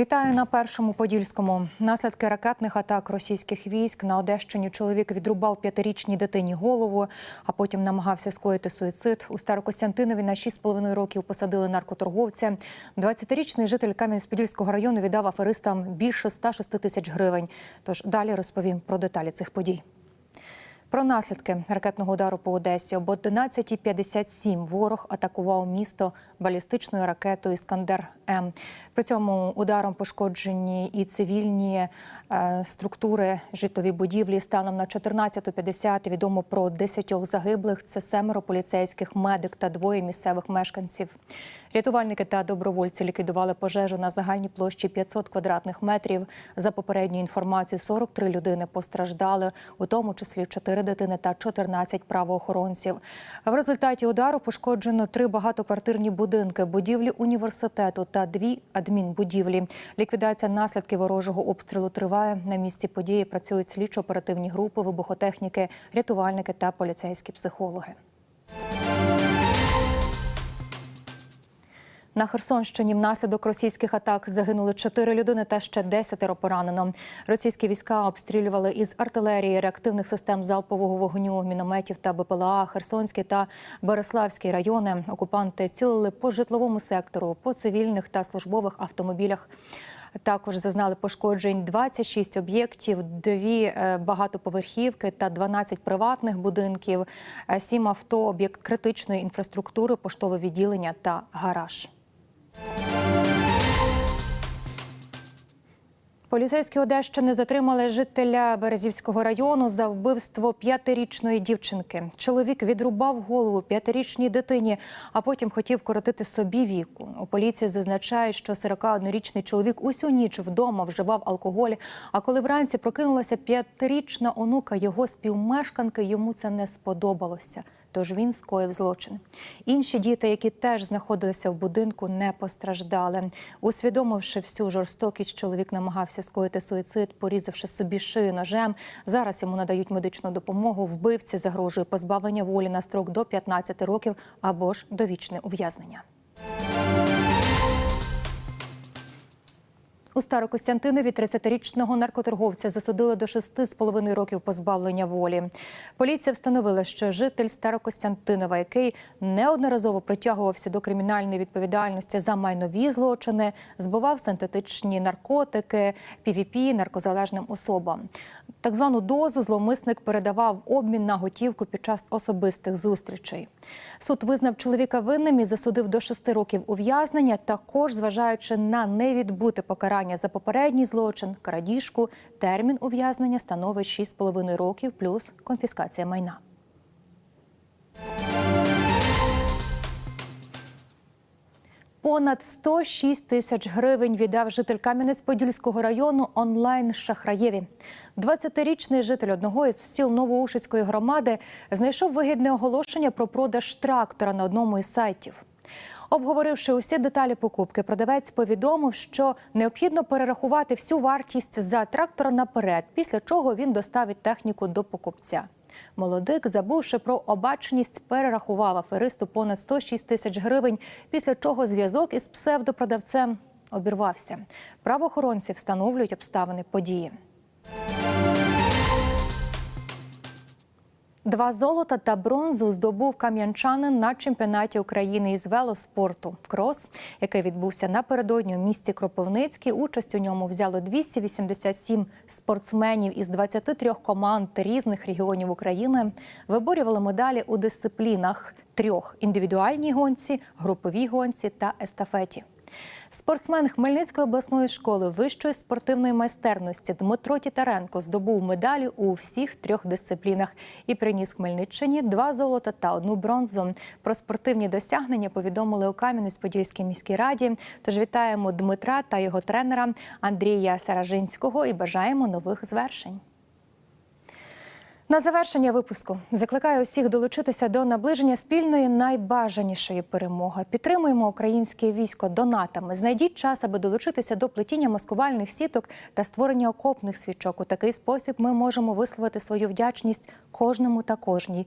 Вітаю на першому подільському. Наслідки ракетних атак російських військ на Одещині чоловік відрубав п'ятирічній дитині голову, а потім намагався скоїти суїцид. У Старокостянтинові на 6,5 років посадили наркоторговця. 20-річний житель Кам'янець-Подільського району віддав аферистам більше 106 тисяч гривень. Тож далі розповім про деталі цих подій. Про наслідки ракетного удару по Одесі об 11.57 ворог атакував місто балістичною ракетою Іскандер М. При цьому ударом пошкоджені і цивільні е, структури житлові будівлі. Станом на 14.50 відомо про 10 загиблих. Це семеро поліцейських, медик та двоє місцевих мешканців. Рятувальники та добровольці ліквідували пожежу на загальній площі 500 квадратних метрів. За попередньою інформацією, 43 людини постраждали, у тому числі 4 дитини та 14 правоохоронців. В результаті удару пошкоджено три багатоквартирні будинки, будівлі університету та дві адмінбудівлі. Ліквідація наслідків ворожого обстрілу триває. На місці події працюють слідчо-оперативні групи, вибухотехніки, рятувальники та поліцейські психологи. На Херсонщині внаслідок російських атак загинули чотири людини та ще десятеро поранено. Російські війська обстрілювали із артилерії, реактивних систем залпового вогню, мінометів та БПЛА, Херсонський та Береславський райони. Окупанти цілили по житловому сектору, по цивільних та службових автомобілях. Також зазнали пошкоджень 26 об'єктів, дві е, багатоповерхівки та 12 приватних будинків, е, сім авто, об'єкт критичної інфраструктури, поштове відділення та гараж. Поліцейські Одещини затримали жителя Березівського району за вбивство п'ятирічної дівчинки. Чоловік відрубав голову п'ятирічній дитині, а потім хотів коротити собі віку. У поліції зазначають, що 41-річний чоловік усю ніч вдома вживав алкоголь. А коли вранці прокинулася п'ятирічна онука його співмешканки, йому це не сподобалося. Тож він скоїв злочин. Інші діти, які теж знаходилися в будинку, не постраждали. Усвідомивши всю жорстокість, чоловік намагався скоїти суїцид, порізавши собі шию ножем. Зараз йому надають медичну допомогу. Вбивці загрожує позбавлення волі на строк до 15 років або ж довічне ув'язнення. У Старокостянтинові 30-річного наркоторговця засудили до 6,5 років позбавлення волі. Поліція встановила, що житель Старокостянтинова, який неодноразово притягувався до кримінальної відповідальності за майнові злочини, збивав синтетичні наркотики, ПВП наркозалежним особам. Так звану дозу зловмисник передавав обмін на готівку під час особистих зустрічей. Суд визнав чоловіка винним і засудив до 6 років ув'язнення, також зважаючи на невідбуте покарання за попередній злочин, крадіжку, термін ув'язнення становить 6,5 років плюс конфіскація майна. Понад 106 тисяч гривень віддав житель Кам'янець-Подільського району онлайн шахраєві. 20-річний житель одного із сіл Новоушицької громади знайшов вигідне оголошення про продаж трактора на одному із сайтів. Обговоривши усі деталі покупки, продавець повідомив, що необхідно перерахувати всю вартість за трактора наперед, після чого він доставить техніку до покупця. Молодик, забувши про обачність, перерахував аферисту понад 106 тисяч гривень, після чого зв'язок із псевдопродавцем обірвався. Правоохоронці встановлюють обставини події. Два золота та бронзу здобув кам'янчанин на чемпіонаті України із велоспорту крос, який відбувся напередодні у місті Кропивницький. Участь у ньому взяло 287 спортсменів із 23 команд різних регіонів України. Виборювали медалі у дисциплінах трьох: індивідуальній гонці, груповій гонці та естафеті. Спортсмен Хмельницької обласної школи вищої спортивної майстерності Дмитро Тітаренко здобув медалі у всіх трьох дисциплінах і приніс Хмельниччині два золота та одну бронзу. Про спортивні досягнення повідомили у Кам'янець-Подільській міській раді. Тож вітаємо Дмитра та його тренера Андрія Саражинського і бажаємо нових звершень. На завершення випуску закликаю усіх долучитися до наближення спільної найбажанішої перемоги. Підтримуємо українське військо донатами. Знайдіть час, аби долучитися до плетіння маскувальних сіток та створення окопних свічок. У такий спосіб ми можемо висловити свою вдячність кожному та кожній,